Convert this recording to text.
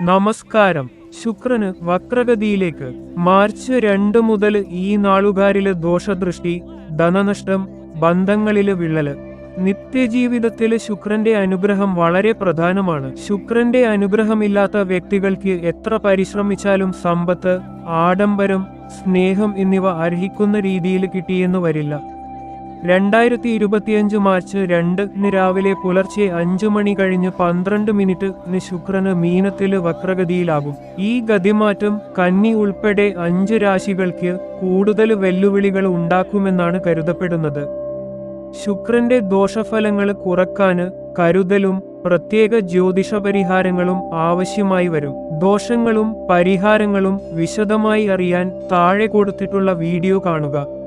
നമസ്കാരം. ശുക്രന് വക്രഗതിയിലേക്ക്. മാർച്ച് രണ്ട് മുതൽ ഈ നാളുകാരിൽ ദോഷദൃഷ്ടി ധനനഷ്ടം ബന്ധങ്ങളിൽ വിള്ളൽ. നിത്യജീവിതത്തിലെ ശുക്രന്റെ അനുഗ്രഹം വളരെ പ്രധാനമാണ്. ശുക്രന്റെ അനുഗ്രഹമില്ലാത്ത വ്യക്തികൾക്ക് എത്ര പരിശ്രമിച്ചാലും സമ്പത്ത് ആഡംബരം സ്നേഹം എന്നിവ അർഹിക്കുന്ന രീതിയിൽ കിട്ടിയെന്ന് വരില്ല. രണ്ടായിരത്തി ഇരുപത്തിയഞ്ച് മാർച്ച് രണ്ടിന് രാവിലെ പുലർച്ചെ അഞ്ചു മണി കഴിഞ്ഞ് പന്ത്രണ്ട് മിനിറ്റിന് ശുക്രന് മീനത്തിൽ വക്രഗതിയിലാകും. ഈ ഗതിമാറ്റം കന്നി ഉൾപ്പെടെ അഞ്ച് രാശികൾക്ക് കൂടുതൽ വെല്ലുവിളികൾ ഉണ്ടാക്കുമെന്നാണ് കരുതപ്പെടുന്നത്. ശുക്രന്റെ ദോഷഫലങ്ങൾ കുറക്കാന് കരുതലും പ്രത്യേക ജ്യോതിഷ പരിഹാരങ്ങളും ആവശ്യമായി വരും. ദോഷങ്ങളും പരിഹാരങ്ങളും വിശദമായി അറിയാൻ താഴെ കൊടുത്തിട്ടുള്ള വീഡിയോ കാണുക.